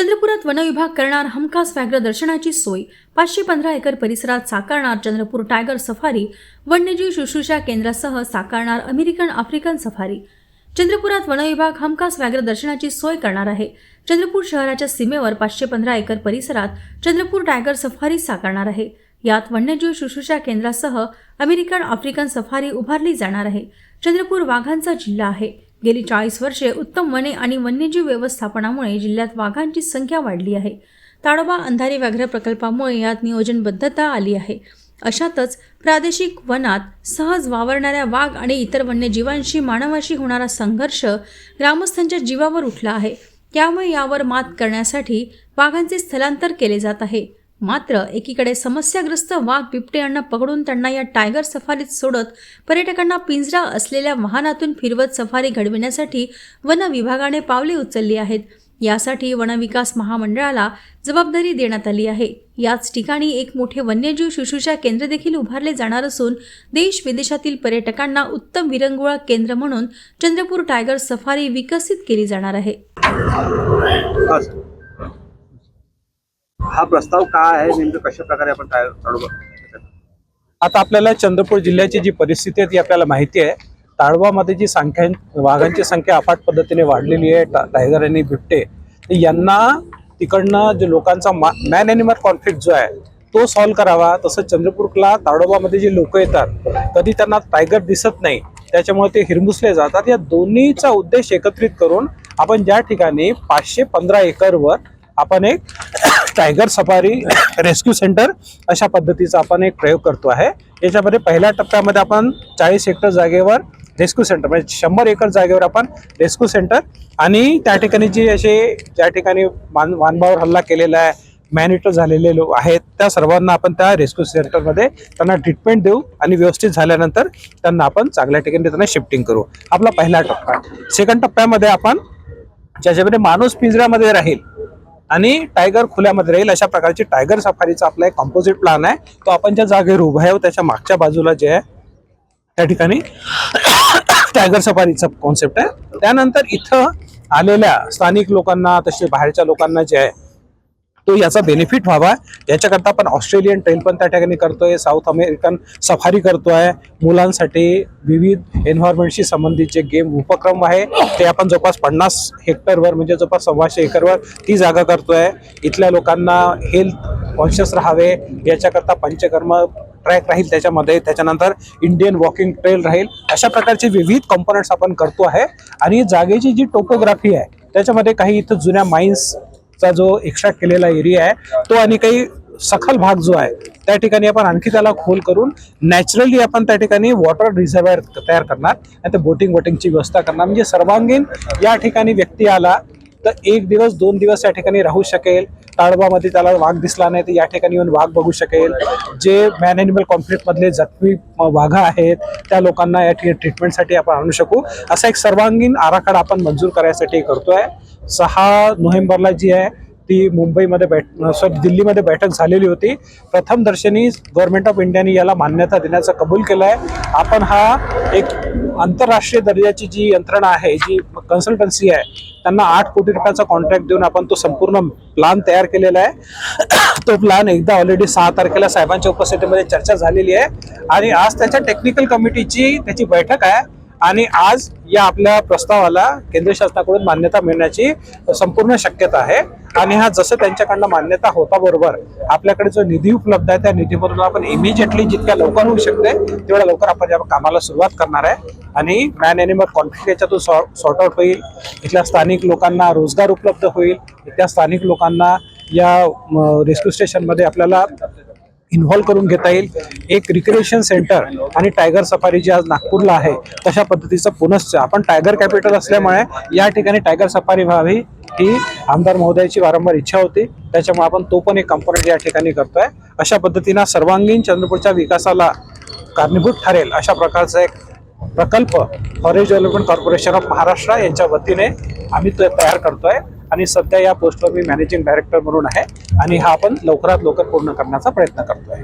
चंद्रपुरात वनविभाग करणार हमखास व्याघ्र दर्शनाची सोय. पाचशे पंधरा एकर परिसरात साकारणार चंद्रपूर टायगर सफारी. वन्यजीव शुश्रूषा केंद्रासह साकारणार अमेरिकन आफ्रिकन सफारी. चंद्रपुरात वनविभाग हमखास व्याघ्र दर्शनाची सोय करणार आहे. चंद्रपूर शहराच्या सीमेवर पाचशे पंधरा एकर परिसरात चंद्रपूर टायगर सफारी साकारणार आहे. यात वन्यजीव शुश्रूषा केंद्रासह अमेरिकन आफ्रिकन सफारी उभारली जाणार आहे. चंद्रपूर वाघांचा जिल्हा आहे. गेली चाळीस वर्षे उत्तम वने आणि वन्यजीव व्यवस्थापनामुळे जिल्ह्यात वाघांची संख्या वाढली आहे. ताडोबा अंधारी व्याघ्र प्रकल्पामुळे यात नियोजनबद्धता आली आहे. अशातच प्रादेशिक वनात सहज वावरणाऱ्या वाघ आणि इतर वन्यजीवांशी मानवाशी होणारा संघर्ष ग्रामस्थांच्या जीवावर उठला आहे. त्यामुळे यावर मात करण्यासाठी वाघांचे स्थलांतर केले जात आहे. मात्र एकीकडे समस्याग्रस्त वाघ बिबटे यांना पकडून त्यांना या टायगर सफारीत सोडत पर्यटकांना पिंजरा असलेल्या वाहनातून फिरवत सफारी घडविण्यासाठी वन विभागाने पावले उचलली आहेत. यासाठी वनविकास महामंडळाला जबाबदारी देण्यात आली आहे. याच ठिकाणी एक मोठे वन्यजीव शुश्रूषा केंद्र देखील उभारले जाणार असून देश विदेशातील पर्यटकांना उत्तम विरंगुळा केंद्र म्हणून चंद्रपूर टायगर सफारी विकसित केली जाणार आहे. हा प्रस्ताव काय आहे? नेमकं कशा प्रकारे आपण काय चालू आता आपल्याला चंद्रपूर जिल्ह्याची जी परिस्थिती आहे ती आपल्याला माहिती आहे. ताळवामध्ये जी संख्या वाघांची संख्या अफाट पद्धतीने वाढलेली आहे टायगर आणि बिबटे यांना तिकडनं जे लोकांचा मॅन अॅनिमल कॉन्फ्लिक्ट जो आहे तो सॉल्व्ह करावा. तसं चंद्रपूरला ताडोबामध्ये जे लोक येतात कधी त्यांना टायगर दिसत नाही त्याच्यामुळे ते हिरमुसले जातात. या दोन्हीचा उद्देश एकत्रित करून आपण ज्या ठिकाणी पाचशे पंधरा एकरवर आपण एक टायगर सफारी रेस्क्यू सेंटर अशा पद्धतीचा आपण एक प्रयोग करतो आहे. याच्यामध्ये पहिल्या टप्प्यामध्ये आपण चाळीस हेक्टर जागेवर रेस्क्यू सेंटर म्हणजे शंभर एकर जागेवर आपण रेस्क्यू सेंटर आणि त्या ठिकाणी जे असे ज्या ठिकाणी मान मानवावर हल्ला केलेला आहे मॅनिटर झालेले लोक आहेत त्या सर्वांना आपण त्या रेस्क्यू सेंटरमध्ये त्यांना ट्रीटमेंट देऊ आणि व्यवस्थित झाल्यानंतर त्यांना आपण चांगल्या ठिकाणी त्यांना शिफ्टिंग करू. आपला पहिला टप्पा. सेकंड टप्प्यामध्ये आपण ज्याच्यामध्ये माणूस पिंजऱ्यामध्ये राहील आणि टायगर खुल्यामध्ये राहील. अशा प्रकारची टायगर सफारीचा आपला एक कॉम्पोजिट प्लॅन आहे. तो आपण ज्या जागेवर उभा आहे त्याच्या मागच्या बाजूला जे आहे त्या ठिकाणी टायगर सफारीचा कॉन्सेप्ट आहे. त्यानंतर इथं आलेल्या स्थानिक लोकांना तसे बाहेरच्या लोकांना जे आहे तो याचा बेनिफिट व्हावा. याच्याकरता आपण ऑस्ट्रेलियन ट्रेल पण त्या ठिकाणी करतोय. साऊथ अमेरिकन सफारी करतोय. मुलांसाठी विविध एन्व्हायरमेंटशी संबंधित जे गेम उपक्रम आहे ते आपण जवळपास पन्नास हेक्टरवर म्हणजे जवळपास सव्वाशे एकरवर ती जागा करतोय. इथल्या लोकांना हेल्थ कॉन्शियस राहावे. याच्याकरता पंचकर्म ट्रॅक राहील त्याच्यामध्ये. त्याच्यानंतर इंडियन वॉकिंग ट्रेल राहील. अशा प्रकारचे विविध कॉम्पोनंट्स आपण करतो आहे. आणि जागेची जी टोपोग्राफी आहे त्याच्यामध्ये काही इथं जुन्या माइन्स चा जो एक्स्ट्रॅक्ट केलेला एरिया आहे तो आणि काही सखल भाग जो आहे त्या ठिकाणी आपण आणखी त्याला खोल करून नॅचरली आपण त्या ठिकाणी वॉटर रिझर्वायर तयार करणार आणि ते बोटिंग वोटिंगची व्यवस्था करणार. म्हणजे सर्वांगीण या ठिकाणी व्यक्ती आला तर एक दिवस दोन दिवस या ठिकाणी राहू शकेल. ताळबामध्ये त्याला वाघ दिसला नाही तर या ठिकाणी येऊन वाघ बघू शकेल. जे मॅन एनिमल कॉन्फ्लिक्ट मधले जखमी वाघ आहेत त्या लोकांना या ठिकाणी ट्रीटमेंटसाठी आपण आणू शकू. असा एक सर्वांगीण आराखडा आपण मंजूर करायसाठी करतोय. सहा नोव्हेंबरला जी आहे ती मुंबईमध्ये बैठ सॉरी दिल्लीमध्ये बैठक झालेली होती. प्रथम दर्शनी गव्हर्नमेंट ऑफ इंडियाने याला मान्यता देण्याचा कबूल केला आहे आपण हा एक आंतरराष्ट्रीय दर्जाची जी यंत्रणा आहे जी कन्सल्टन्सी आहे त्यांना आठ कोटी रुपयाचा कॉन्ट्रॅक्ट देऊन आपण तो संपूर्ण प्लान तयार केलेला आहे. तो प्लान एकदा ऑलरेडी सहा तारखेला साहेबांच्या उपस्थितीमध्ये चर्चा झालेली आहे. आणि आज त्याच्या टेक्निकल कमिटीची त्याची बैठक आहे. आणि आज या आपल्या प्रस्तावाला केंद्र शासनाकडून मान्यता मिळण्याची संपूर्ण शक्यता आहे. आणि हा जसं त्यांच्याकडनं मान्यता होता बरोबर आपल्याकडे जो निधी उपलब्ध आहे त्या निधीमधून आपण इमिजिएटली जितक्या लवकर होऊ शकते तेवढ्या लवकर आपण या कामाला सुरुवात करणार आहे. आणि मॅन एनिमल कॉन्फ्लिक्ट याच्यातून सॉर्ट आउट होईल. इथल्या स्थानिक लोकांना रोजगार उपलब्ध होईल. इथल्या स्थानिक लोकांना या रेस्क्यू स्टेशनमध्ये आपल्याला इन्व्हॉल्व करून घेता येईल. एक रिक्रिएशन सेंटर आणि टायगर सफारी जी आज नागपूरला आहे तशा पद्धतीचं पुनश्च आपण टायगर कॅपिटल असल्यामुळे या ठिकाणी टायगर सफारी व्हावी ही आमदार महोदयाची वारंवार इच्छा होती. त्याच्यामुळे आपण तो पण एक कंपोनंट या ठिकाणी करतोय. अशा पद्धतीनं सर्वांगीण चंद्रपूरच्या विकासाला कारणीभूत ठरेल अशा प्रकारचा एक प्रकल्प forest development corporation of Maharashtra यांच्या वतीने आम्ही तो तयार करतोय. आणि सध्या या पोस्टवर मी मॅनेजिंग डायरेक्टर म्हणून आहे आणि हा आपण लवकरात लवकर पूर्ण करण्याचा प्रयत्न करतोय.